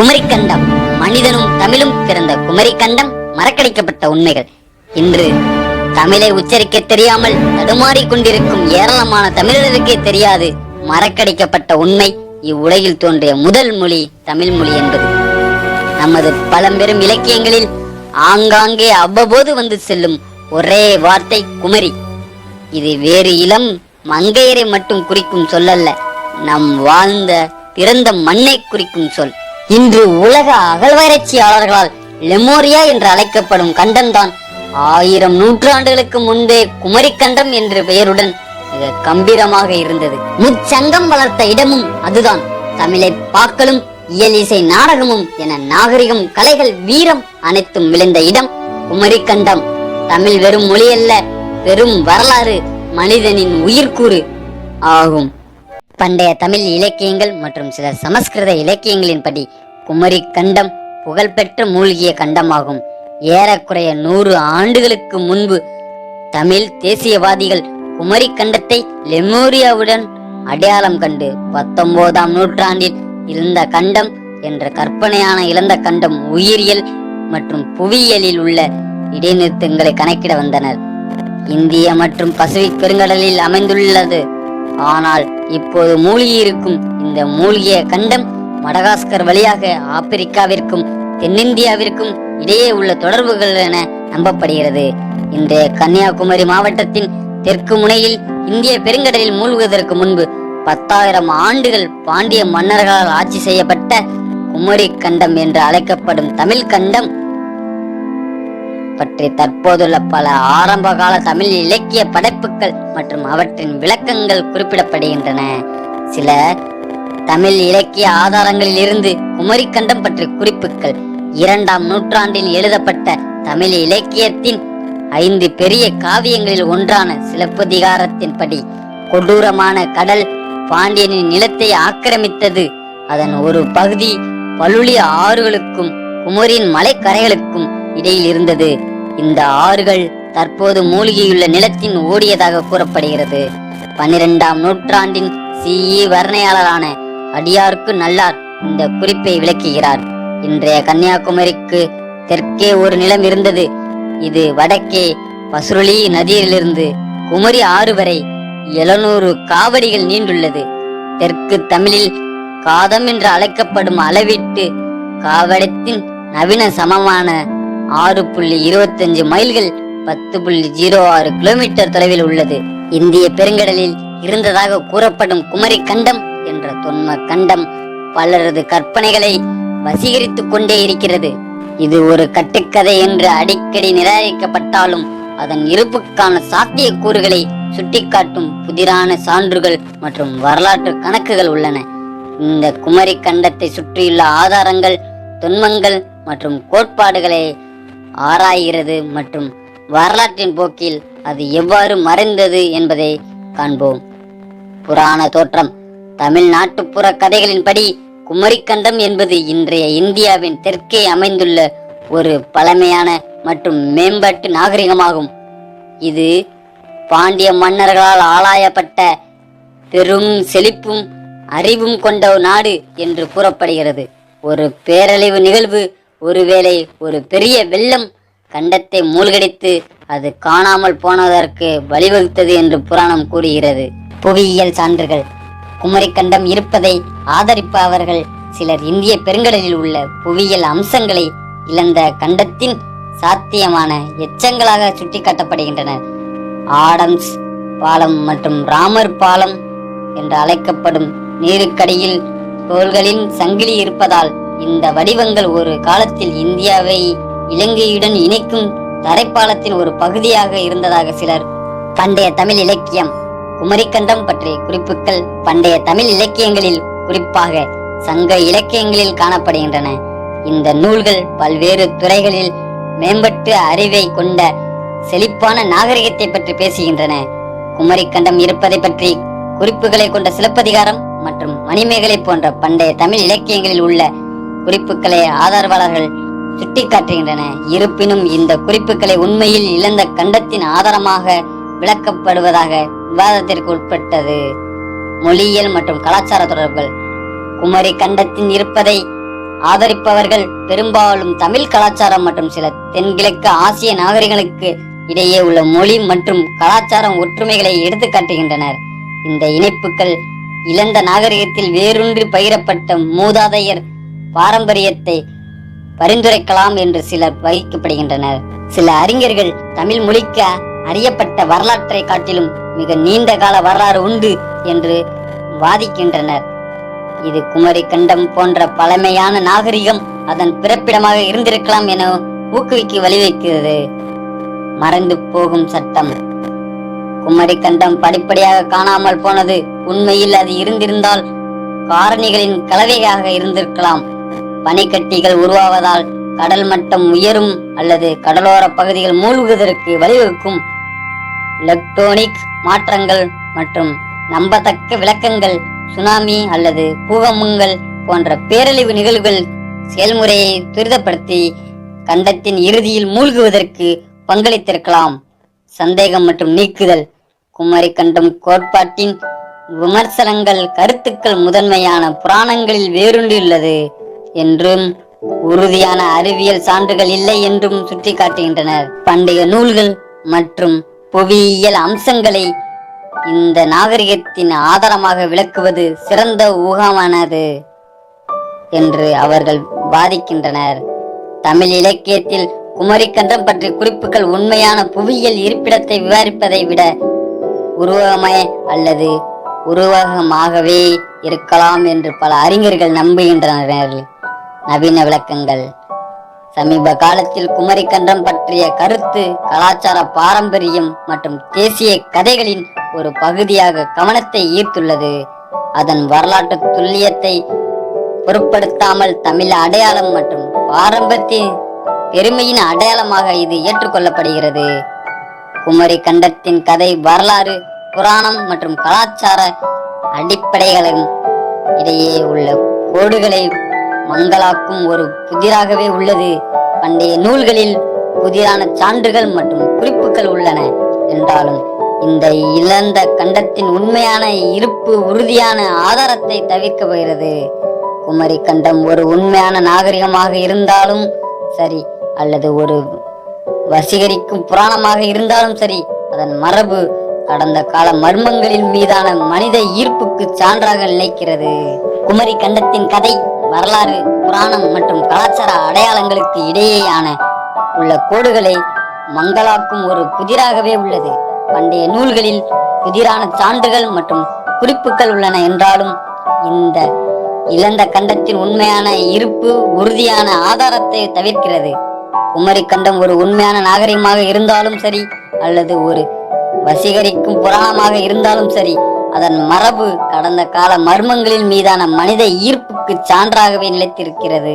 குமரிக்கண்டம். மனிதனும் தமிழும் பிறந்த குமரிக்கண்டம் மறக்கடிக்கப்பட்ட உண்மைகள். இன்று தமிழை உச்சரிக்க தெரியாமல் தடுமாறி கொண்டிருக்கும் ஏராளமான தமிழருக்கே தெரியாது மறக்கடிக்கப்பட்ட உண்மை. இவ்வுலகில் தோன்றிய முதல் மொழி தமிழ் மொழி என்பது. நமது பழம்பெரும் இலக்கியங்களில் ஆங்காங்கே அவ்வப்போது வந்து செல்லும் ஒரே வார்த்தை குமரி. இது வேறு இளம் மங்கையரை மட்டும் குறிக்கும் சொல்லல்ல நம் வாழ்ந்த பிறந்த மண்ணை குறிக்கும் சொல். இன்று உலக அகழ்வாராய்ச்சியாளர்களால் லெமோரியா என்று அழைக்கப்படும் கண்டம்தான் ஆயிரம் நூற்றாண்டுகளுக்கு முன்பே குமரிக்கண்டம் என்ற பெயருடன் மிக கம்பீரமாக இருந்தது. முச்சங்கம் வளர்த்த இடமும் அதுதான். தமிழை பாக்கலும் இயல் இசை நாடகமும் என நாகரிகம் கலைகள் வீரம் அனைத்தும் விளைந்த இடம் குமரிக்கண்டம். தமிழ் வெறும் மொழி அல்ல பெரும் வரலாறு மனிதனின் உயிர்க்கூறு ஆகும். பண்டைய தமிழ் இலக்கியங்கள் மற்றும் சில சமஸ்கிருத இலக்கியங்களின்படி குமரி கண்டம் புகழ்பெற்ற மூழ்கிய கண்டமாகும். ஏறக்குறைய நூறு ஆண்டுகளுக்கு முன்பு தமிழ் தேசியவாதிகள் குமரி கண்டத்தை லெமோரியாவுடன் அடையாளம் கண்டு பத்தொன்பதாம் நூற்றாண்டில் இருந்த கண்டம் என்ற கற்பனையான இழந்த கண்டம் உயிரியல் மற்றும் புவியியலில் உள்ள இடைநிறுத்தங்களை கணக்கிட வந்தனர். இந்திய மற்றும் பசிபிக் பெருங்கடலில் அமைந்துள்ளது. ஆனால் இப்போது மூழ்கியிருக்கும் இந்த மூழ்கிய கண்டம் மடகாஸ்கர் வழியாக ஆப்பிரிக்காவிற்கும் தென்னிந்தியாவிற்கும் இடையே உள்ள தொடர்புகள் என நம்பப்படுகிறது. இந்த கன்னியாகுமரி மாவட்டத்தின் தெற்கு முனையில் இந்திய பெருங்கடலில் மூழ்குவதற்கு முன்பு பத்தாயிரம் ஆண்டுகள் பாண்டிய மன்னர்களால் ஆட்சி செய்யப்பட்ட குமரி கண்டம் என்று அழைக்கப்படும் தமிழ் கண்டம் பற்றி தற்போதுள்ள பல ஆரம்ப கால தமிழ் இலக்கிய படைப்புகள் மற்றும் அவற்றின் விளக்கங்கள் குறிப்பிடப்படுகின்றன. சில தமிழ் இலக்கிய ஆதாரங்களில் இருந்து குமரிக்கண்டம் பற்றிய குறிப்புகள் இரண்டாம் நூற்றாண்டில் எழுதப்பட்ட தமிழ் இலக்கியத்தின் ஐந்து பெரிய காவியங்களில் ஒன்றான சிலப்பதிகாரத்தின்படி கொடூரமான கடல் பாண்டியனின் நிலத்தை ஆக்கிரமித்தது. அதன் ஒரு பகுதி பழுளி ஆறுகளுக்கும் குமரியின் மலைக்கரைகளுக்கும் இடையில் இருந்தது. இந்த ஆறுகள் தற்போது மூழ்கியுள்ள நிலத்தின் ஓடியதாக கூறப்படுகிறது. பன்னிரெண்டாம் நூற்றாண்டின் சிஇ வர்ணையாளரான அடியாருக்கு நல்லார் இந்த குறிப்பை விளக்குகிறார். இன்றைய கன்னியாகுமரிக்கு தெற்கே ஒரு நிலம் இருந்தது. இது வடக்கே பசுருளி நதியிலிருந்து குமரி ஆறு வரை எழுநூறு காவடிகள் நீண்டுள்ளது. தெற்கு தமிழில் காதம் என்று அழைக்கப்படும் அளவிட்டு காவடத்தின் நவீன சமமான ஆறு புள்ளி இருபத்தஞ்சு மைல்கள் பத்து புள்ளி ஜீரோ ஆறு கிலோமீட்டர் தொலைவில் உள்ளது. இந்திய பெருங்கடலில் இருந்ததாக கூறப்படும் குமரி கண்டம் என்ற தொன்ம கண்டம் பலரது கற்பனைகளை வசீகரித்துக் கொண்டே இருக்கிறது. இது ஒரு கட்டுக்கதை என்று அடிக்கடி நிராகரிக்கப்பட்டாலும் அதன் இருப்புக்கான சாத்தியக்கூறுகளை சுட்டிக்காட்டும் புதிரான சான்றுகள் மற்றும் வரலாற்று கணக்குகள் உள்ளன. இந்த குமரி கண்டத்தை சுற்றியுள்ள ஆதாரங்கள் தொன்மங்கள் மற்றும் கோட்பாடுகளை ஆராய்கிறது மற்றும் வரலாற்றின் போக்கில் அது எவ்வாறு மறைந்தது என்பதை காண்போம். புராண தோற்றம் தமிழ் நாட்டுப்புற கதைகளின்படி குமரிக்கண்டம் என்பது இன்றைய இந்தியாவின் தெற்கே அமைந்துள்ள ஒரு பழமையான மற்றும் மேம்பட்டு நாகரிகமாகும். இது பாண்டிய மன்னர்களால் ஆளாயப்பட்ட பெரும் செழிப்பும் அறிவும் கொண்ட நாடு என்று கூறப்படுகிறது. ஒரு பேரழிவு நிகழ்வு ஒருவேளை ஒரு பெரிய வெள்ளம் கண்டத்தை மூழ்கடித்து அது காணாமல் போனதற்கு வழிவகுத்தது என்று புராணம் கூறுகிறது. புவியியல் சான்றுகள். குமரிக்கண்டம் இருப்பதை ஆதரிப்பவர்கள் சிலர் இந்திய பெருங்கடலில் உள்ள புவியியல் அம்சங்களை இழந்த கண்டத்தின் சாத்தியமான எச்சங்களாக சுட்டிக்காட்டப்படுகின்றனர். ஆடம்ஸ் பாலம் மற்றும் ராமர் பாலம் என்று அழைக்கப்படும் நீருக்கடியில் கோள்களின் சங்கிலி இருப்பதால் இந்த வடிவங்கள் ஒரு காலத்தில் இந்தியாவை இலங்கையுடன் இணைக்கும் தரைப்பாலத்தின் ஒரு பகுதியாக இருந்ததாக சிலர். பண்டைய தமிழ் இலக்கியம். குமரிக்கண்டம் பற்றிய குறிப்புகள் பண்டைய தமிழ் இலக்கியங்களில் குறிப்பாக சங்க இலக்கியங்களில் காணப்படுகின்றன. இந்த நூல்கள் பல்வேறு துறைகளில் மேம்பட்டு அறிவை கொண்ட செழிப்பான நாகரிகத்தை பற்றி பேசுகின்றன. குமரிக்கண்டம் இருப்பதை பற்றி குறிப்புகளை கொண்ட சிலப்பதிகாரம் மற்றும் மணிமேகலை போன்ற பண்டைய தமிழ் இலக்கியங்களில் உள்ள குறிப்புகளை ஆதரவாளர்கள் சுட்டிக்காட்டுகின்றன. இருப்பினும் இந்த குறிப்புகளை உண்மையில் இழந்த கண்டத்தின் ஆதாரமாக விளக்கப்படுவதாக விவாதத்திற்கு உட்பட்டது. மொழியியல் மற்றும் கலாச்சார தொடர்புகள். குமரி கண்டத்தின் இருப்பதை ஆதரிப்பவர்கள் பெரும்பாலும் தமிழ் கலாச்சாரம் மற்றும் சில தென்கிழக்கு ஆசிய நாகரிகங்களுக்கு இடையே உள்ள மொழி மற்றும் கலாச்சாரம் ஒற்றுமைகளை எடுத்து காட்டுகின்றனர் இந்த இணைப்புகள் இழந்த நாகரிகத்தில் வேரூன்றி பகிரப்பட்ட மூதாதையர் பாரம்பரியத்தை பரிந்துரைக்கலாம் என்று சிலர் வகிக்கப்படுகின்றனர். சில அறிஞர்கள் தமிழ் மொழிக்க அறியப்பட்ட வரலாற்றை காட்டிலும் மிக நீண்ட கால வரலாறு உண்டு என்று வாதிக்கின்றனர். இது குமரி கண்டம் போன்ற பழமையான நாகரிகம் அதன் பிறப்பிடமாக இருந்திருக்கலாம் என ஊக்குவிக்க வழிவகுக்கிறது. மறைந்து போகும் சட்டம். குமரி கண்டம் படிப்படியாக காணாமல் போனது உண்மையில் அது இருந்திருந்தால் காரணிகளின் கலவையாக இருந்திருக்கலாம். பனிக்கட்டிகள் உருவாவதால் கடல் மட்டம் உயரும் அல்லது கடலோர பகுதிகள் மூழ்குவதற்கு வழிவகுக்கும். எலக்ட்ரானிக் மாற்றங்கள் மற்றும் நம்பத்தக்க விளக்கங்கள் சுனாமி அல்லது பூகம்பங்கள் போன்ற பேரழிவு நிகழ்வுகள் செயல்முறையை துரிதப்படுத்தி கண்டத்தின் இறுதியில் மூழ்குவதற்கு பங்களித்திருக்கலாம். சந்தேகம் மற்றும் நீக்குதல் குமரி கண்டம் கோட்பாட்டின் விமர்சனங்கள் கருத்துக்கள் முதன்மையான புராணங்களில் வேரூன்றியுள்ளது. என்றும் உறுதியான அறிவியல் சான்றுகள் இல்லை என்றும் சுட்டிக்காட்டுகின்றனர் பண்டைய நூல்கள் மற்றும் புவியியல் அம்சங்களை இந்த நாகரிகத்தின் ஆதாரமாக விளக்குவது சிறந்த ஊகமானது என்று அவர்கள் வாதிக்கின்றனர். தமிழ் இலக்கியத்தில் குமரிக்கண்டம் பற்றிய குறிப்புகள் உண்மையான புவியியல் இருப்பிடத்தை விவரிப்பதை விட உருவகமே அல்லது உருவகமாகவே இருக்கலாம் என்று பல அறிஞர்கள் நம்புகின்றனர். நவீன விளக்கங்கள். சமீப காலத்தில் குமரிக்கண்டம் பற்றிய கருத்து கலாச்சார பாரம்பரியம் மற்றும் தேசிய கதைகளின் ஒரு பகுதியாக கவனத்தை ஈர்த்துள்ளது. அதன் வரலாற்று துல்லியத்தை பொருட்படுத்தாமல் தமிழ் அடையாளம் மற்றும் பாரம்பரியத்தின் பெருமையின் அடையாளமாக இது ஏற்றுக்கொள்ளப்படுகிறது. குமரி கண்டத்தின் கதை வரலாறு புராணம் மற்றும் கலாச்சார அடிப்படைகளும் இடையே உள்ள கோடுகளை மங்களாக்கும் ஒரு புதிராகவே உள்ளது. பண்டைய நூல்களில் புதிரான சான்றுகள் மற்றும் குறிப்புகள் உள்ளன. என்றாலும் இந்த இழந்த கண்டத்தின் உண்மையான இருப்பு உறுதியான ஆதாரத்தை தவிர்க்க போகிறது. குமரி கண்டம் ஒரு உண்மையான நாகரிகமாக இருந்தாலும் சரி அல்லது ஒரு வசீகரிக்கும் புராணமாக இருந்தாலும் சரி அதன் மரபு கடந்த கால மர்மங்களின் மீதான மனித ஈர்ப்புக்கு சான்றாக நிலைக்கிறது. குமரி கண்டத்தின் கதை வரலாறு புராணம் மற்றும் கலாச்சார அடையாளங்களுக்கு இடையேயான உள்ள கோடுகளை மங்களாக்கும் ஒரு புதிராகவே உள்ளது. பண்டைய நூல்களில் புதிரான சான்றுகள் மற்றும் குறிப்புகள் உள்ளன என்றாலும் இந்த இழந்த கண்டத்தின் உண்மையான இருப்பு உறுதியான ஆதாரத்தை தவிர்க்கிறது. குமரி கண்டம் ஒரு உண்மையான நாகரிகமாக இருந்தாலும் சரி அல்லது ஒரு வசீகரிக்கும் புராணமாக இருந்தாலும் சரி அதன் மரபு கடந்த கால மர்மங்களின் மீதான மனித ஈர்ப்புக்கு சான்றாகவே நிலைத்திருக்கிறது.